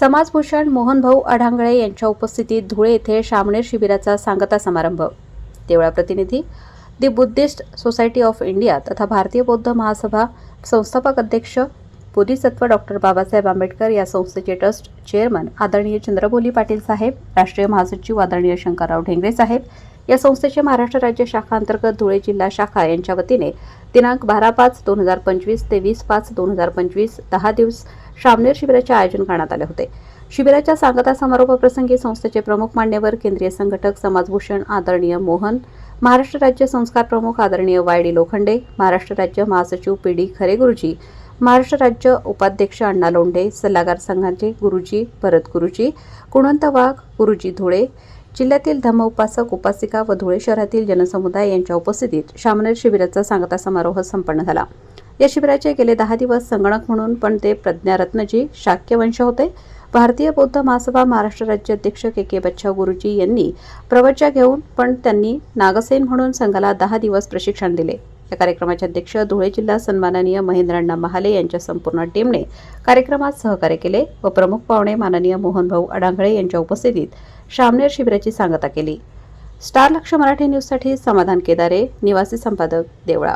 समाजभूषण मोहनभाऊ अढांगळे यांच्या उपस्थितीत धुळे येथे शामणेर शिबिराचा सांगता समारंभ. देवळा प्रतिनिधी दि बुद्धिस्ट सोसायटी ऑफ इंडिया तथा भारतीय बौद्ध महासभा संस्थापक अध्यक्ष बोधिसत्व डॉक्टर बाबासाहेब आंबेडकर या संस्थेचे ट्रस्ट चेअरमन आदरणीय चंद्रबोली पाटील साहेब राष्ट्रीय महासचिव आदरणीय शंकरराव ढेंगरे साहेब या संस्थेचे महाराष्ट्र राज्य शाखा अंतर्गत धुळे जिल्हा शाखा यांच्या वतीने दिनांक बारा पाच दोन हजार पंचवीस ते वीस पाच दोन हजार पंचवीस दहा दिवस शामनेर शिबिराचे आयोजन करण्यात आले होते. शिबिराच्या सांगता समारोपाप्रसंगी संस्थेचे प्रमुख मान्यवर केंद्रीय संघटक समाजभूषण आदरणीय मोहन महाराष्ट्र राज्य संस्कार प्रमुख आदरणीय वाय डी लोखंडे महाराष्ट्र राज्य महासचिव पी डी खरे गुरुजी महाराष्ट्र राज्य उपाध्यक्ष अण्णा लोंढे सल्लागार संघाचे गुरुजी भरत गुरुजी कुणंत वाघ गुरुजी धुळे जिल्ह्यातील धम्म उपासक उपासिका व धुळे शहरातील जनसमुदाय यांच्या उपस्थितीत शामनेर शिबिराचा सांगता समारोह संपन्न झाला. या शिबिराचे गेले दहा दिवस संगणक म्हणून पण ते प्रज्ञारत्नजी शाक्य वंश होते. भारतीय बौद्ध महासभा महाराष्ट्र राज्य अध्यक्ष के के बच्चा गुरुजी यांनी प्रवचा घेऊन पण त्यांनी नागसेन म्हणून संघाला दहा दिवस प्रशिक्षण दिले. या कार्यक्रमाचे अध्यक्ष धुळे जिल्हा सन्माननीय महेंद्रण्णा महाले यांच्या संपूर्ण टीमने कार्यक्रमात सहकार्य केले व प्रमुख पाहुणे माननीय मोहनभाऊ अडांगळे यांच्या उपस्थितीत शामनेर शिबिराची सांगता केली. स्टार लक्ष मराठी न्यूजसाठी समाधान केदारे निवासी संपादक देवळा.